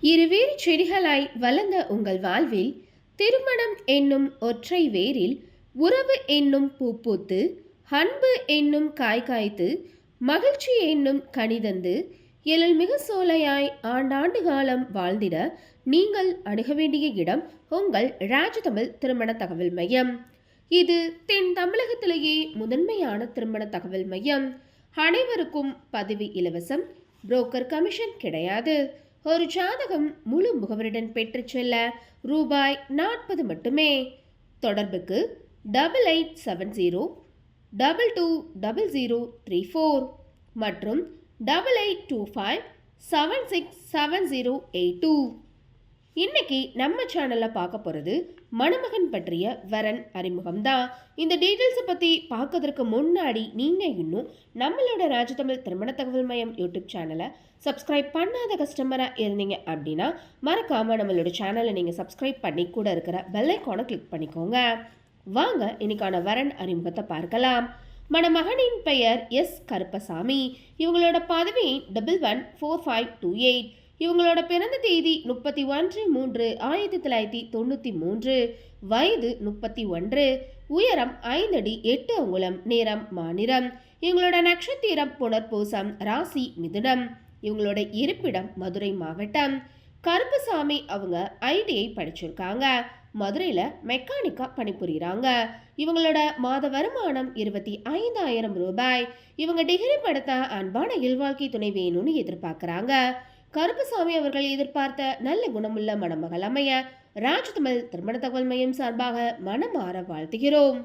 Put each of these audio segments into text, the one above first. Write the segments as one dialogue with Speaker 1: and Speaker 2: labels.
Speaker 1: இருவேறு செடிகளாய் வளர்ந்த உங்கள் வாழ்வில் திருமணம் என்னும் ஒற்றை வேரில் உறவு என்னும் பூ பூத்து அன்பு என்னும் காய் காய்த்து மகிழ்ச்சி என்னும் கனிதந்து எழில் மிகு சோலையாய் ஆண்டாண்டு காலம் வாழ்ந்திட நீங்கள் அணுக வேண்டிய இடம் உங்கள் ராஜதமிழ் திருமண தகவல் மையம். இது தென் தமிழகத்திலேயே முதன்மையான திருமண தகவல் மையம். அனைவருக்கும் பதவி இலவசம். புரோக்கர் கமிஷன் கிடையாது. ஒரு ஜாதகம் முழு முகவருடன் பெற்றுச் செல்ல ரூபாய் நாற்பது மட்டுமே. தொடர்புக்கு double eight seven zero double two double zero three four மற்றும் double eight two five seven six seven zero eight two இன்னைக்கு நம்ம சேனலில் பார்க்க போகிறது மணமகன் பற்றிய வரன் அறிமுகம் தான் இந்த டீட்டெயில்ஸை பற்றி பார்க்கறதுக்கு முன்னாடி நீங்கள் இன்னும் நம்மளோட ராஜதமிழ் திருமண தகவல் மையம் யூடியூப் சேனலை சப்ஸ்கிரைப் பண்ணாத கஸ்டமராக இருந்தீங்க அப்படின்னா மறக்காமல் நம்மளோட சேனலை நீங்கள் சப்ஸ்கிரைப் பண்ணி கூட இருக்கிற பெல் கிளிக் பண்ணிக்கோங்க. வாங்க இன்னைக்கான வரன் அறிமுகத்தை பார்க்கலாம். மணமகனின் பெயர் எஸ் கருப்பசாமி. இவங்களோட பதவி double one four five two eight இவங்களோட பிறந்த தேதி முப்பத்தி ஒன்று மூன்று ஆயிரத்தி தொள்ளாயிரத்தி தொண்ணூற்றி மூன்று. வயது முப்பத்தி ஒன்று. உயரம் ஐந்தடி எட்டு அங்குலம் நேரம் மாநிலம். இவங்களோட நட்சத்திரம் புனர்பூசம் ராசி மிதுனம். இவங்களோட இருப்பிடம் மதுரை மாவட்டம். கருப்புசாமி அவங்க ஐடிஐ படிச்சிருக்காங்க. மதுரையில் மெக்கானிக்காக பணிபுரிகிறாங்க இவங்களோட மாத வருமானம் இருபத்தி ஐந்தாயிரம் ரூபாய். இவங்க டிகிரி படுத்த அன்பான இல்வாழ்க்கை துணை வேணும்னு எதிர்பார்க்குறாங்க. கருப்புசாமி அவர்கள் எதிர்பார்த்த நல்ல குணமுள்ள மணமகள் அமைய ராஜ்தமிழ் திருமண தகவல் மையம் சார்பாக மனமாற வாழ்த்துகிறோம்.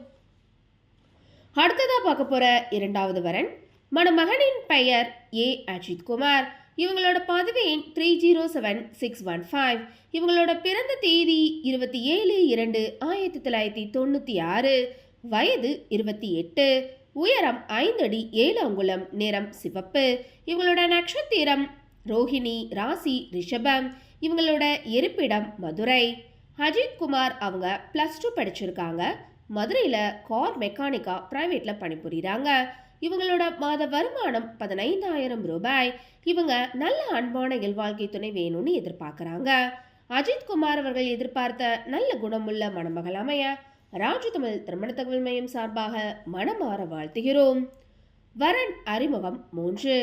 Speaker 1: அடுத்ததா பார்க்க போற இரண்டாவது வரன் மணமகனின் பெயர் ஏ. அஜித் குமார். இவங்களோட பதவி three zero seven six one five. இவங்களோட பிறந்த தேதி இருபத்தி ஏழு இரண்டு ஆயிரத்தி தொள்ளாயிரத்தி தொண்ணூற்றி ஆறு. வயது இருபத்தி எட்டு. உயரம் ஐந்தடி ஏழு அங்குலம் நிறம் சிவப்பு. இவங்களோட நட்சத்திரம் ரோஹிணி ராசி ரிஷபம் இவங்களோட இருப்பிடம் மதுரை. அஜித்குமார் அவங்க ப்ளஸ் டூ படிச்சிருக்காங்க. மதுரையில் கார் மெக்கானிக்கா ப்ரைவேட்டில் பணிபுரிகிறாங்க இவங்களோட மாத வருமானம் பதினைந்தாயிரம் ரூபாய். இவங்க நல்ல அன்பான இல்வாழ்க்கை துணை வேணும்னு எதிர்பார்க்குறாங்க. அஜித்குமார் அவர்கள் எதிர்பார்த்த நல்ல குணமுள்ள மணமகள் அமைய ராஜதமிழ் திருமண தகவல் மையம் சார்பாக மனமாற வாழ்த்துகிறோம். வரன் அறிமுகம் மூன்று.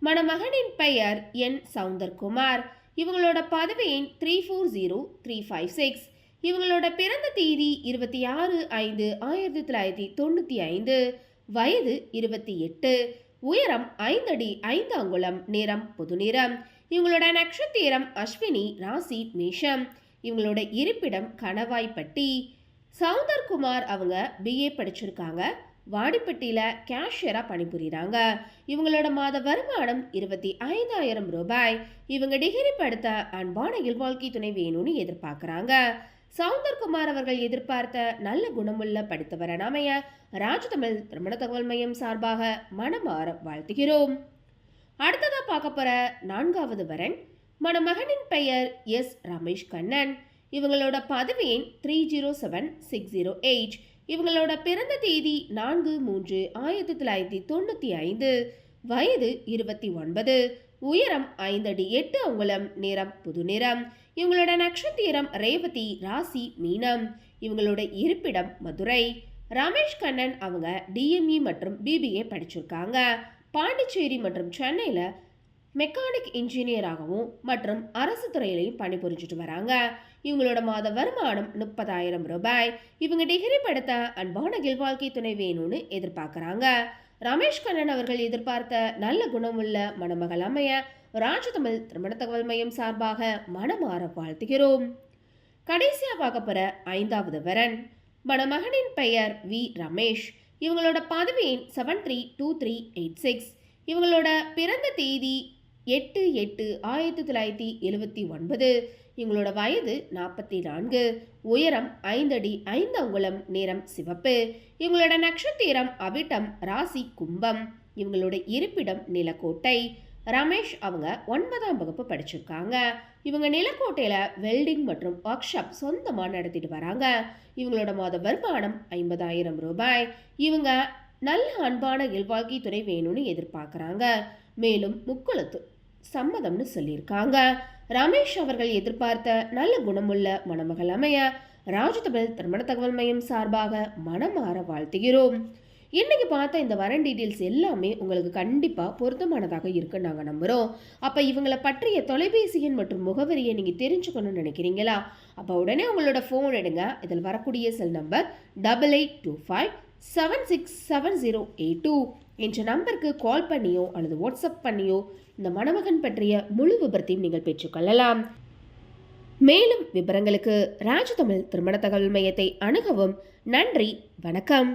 Speaker 1: மணமகனின் பெயர் என். சவுந்தர்குமார். இவங்களோட பதவி three four zero three five six இவங்களோட பிறந்த தேதி இருபத்தி ஆறு ஐந்து ஆயிரத்தி தொள்ளாயிரத்தி தொண்ணூற்றி ஐந்து. வயது இருபத்தி எட்டு. உயரம் ஐந்தடி ஐந்து அங்குலம் நிறம் பொது நிறம் இவங்களோட நட்சத்திரம் அஸ்வினி ராசி மேஷம். இவங்களோட இருப்பிடம் கணவாய்ப்பட்டி. சவுந்தர்குமார் அவங்க பிஏ படிச்சிருக்காங்க. வாடிப்பட்டியில் கேஷியராக பணிபுரிகிறாங்க இவங்களோட மாத வருமானம் இருபத்தி ஐந்தாயிரம் ரூபாய். இவங்க டிகிரி படுத்த அன்பான இல்வாழ்க்கை துணை வேணும்னு எதிர்பார்க்குறாங்க. சவுந்தர்குமார் அவர்கள் எதிர்பார்த்த நல்ல குணமுள்ள படித்தவரன் அமைய ராஜதமிழ் திருமண தகவல் மையம் சார்பாக மனமாற வாழ்த்துகிறோம். அடுத்ததாக பார்க்க போகிற நான்காவது வரன் மணமகனின் பெயர் எஸ். ரமேஷ் கண்ணன். இவங்களோட பதவி three zero seven six zero eight இவங்களோட பிறந்த தேதி நான்கு மூன்று ஆயிரத்தி தொள்ளாயிரத்தி தொண்ணூற்றி ஐந்து. வயது இருபத்தி ஒன்பது. உயரம் ஐந்தடி எட்டு அங்குலம். நிறம் புது நிறம். இவங்களோட நட்சத்திரம் ரேவதி ராசி மீனம். இவங்களோட இருப்பிடம் மதுரை. ரமேஷ் கண்ணன் அவங்க டிஎம்இ மற்றும் பிபிஏ படிச்சிருக்காங்க. பாண்டிச்சேரி மற்றும் சென்னையில் மெக்கானிக் இன்ஜினியராகவும் மற்றும் அரசு துறையிலையும் பணிபுரிஞ்சுட்டு வராங்க. இவங்களோட மாத வருமானம் முப்பதாயிரம் ரூபாய். இவங்க டிகிரி படுத்த அன்பான கில் வாழ்க்கை துணை வேணும்னு எதிர்பார்க்குறாங்க. ரமேஷ் கண்ணன் அவர்கள் எதிர்பார்த்த நல்ல குணமுள்ள மணமகள் அமைய ராஜதமிழ் திருமண தகவல் மையம் சார்பாக மனமாற வாழ்த்துகிறோம். கடைசியாக பார்க்க போற ஐந்தாவது வரன் மணமகனின் பெயர் வி. ரமேஷ். இவங்களோட பதவி seven three two three eight six இவங்களோட பிறந்த தேதி எட்டு எட்டு ஆயிரத்தி தொள்ளாயிரத்தி எழுவத்தி ஒன்பது. இவங்களோட வயது நாற்பத்தி நான்கு உயரம் ஐந்தடி ஐந்து அங்குலம் நிறம் சிவப்பு. இவங்களோட நட்சத்திரம் அவிட்டம் ராசி கும்பம். இவங்களோட இருப்பிடம் நிலக்கோட்டை. ரமேஷ் அவங்க ஒன்பதாம் வகுப்பு படிச்சிருக்காங்க. இவங்க நிலக்கோட்டையில் வெல்டிங் மற்றும் ஒர்க் ஷாப் சொந்தமாக நடத்திட்டு வராங்க. இவங்களோட மாத வருமானம் ஐம்பதாயிரம் ரூபாய். இவங்க நல்ல அன்பான இல்வாழ்க்கை துறை வேணும்னு எதிர்பார்க்குறாங்க. மேலும் முக்குளத்து சம்மதம்னு சொல்லியிருக்காங்க. ரமேஷ் அவர்கள் எதிர்பார்த்த நல்ல குணமுள்ள மணமகள் அமைய ராஜதமிழ் திருமண தகவல் மையம் சார்பாக மனமாற வாழ்த்துகிறோம். இன்னைக்கு பார்த்த இந்த வரன் டீட்டெயில்ஸ் எல்லாமே உங்களுக்கு கண்டிப்பாக பொருத்தமானதாக இருக்குன்னு நாங்கள் நம்புகிறோம் அப்போ இவங்களை பற்றிய தொலைபேசி எண் மற்றும் முகவரியை நீங்கள் தெரிஞ்சுக்கணும்னு நினைக்கிறீங்களா? அப்போ உடனே உங்களோட ஃபோன் எடுங்க. இதில் வரக்கூடிய cell number double eight two five seven six seven zero eight two என்ற நம்பருக்கு கால் பண்ணியோ அல்லது வாட்ஸ்அப் பண்ணியோ இந்த மணமகன் பற்றிய முழு விபரத்தையும் நீங்கள் பெற்றுக்கொள்ளலாம் மேலும் விவரங்களுக்கு ராஜதமிழ் திருமண தகவல் மையத்தை அணுகவும் நன்றி வணக்கம்.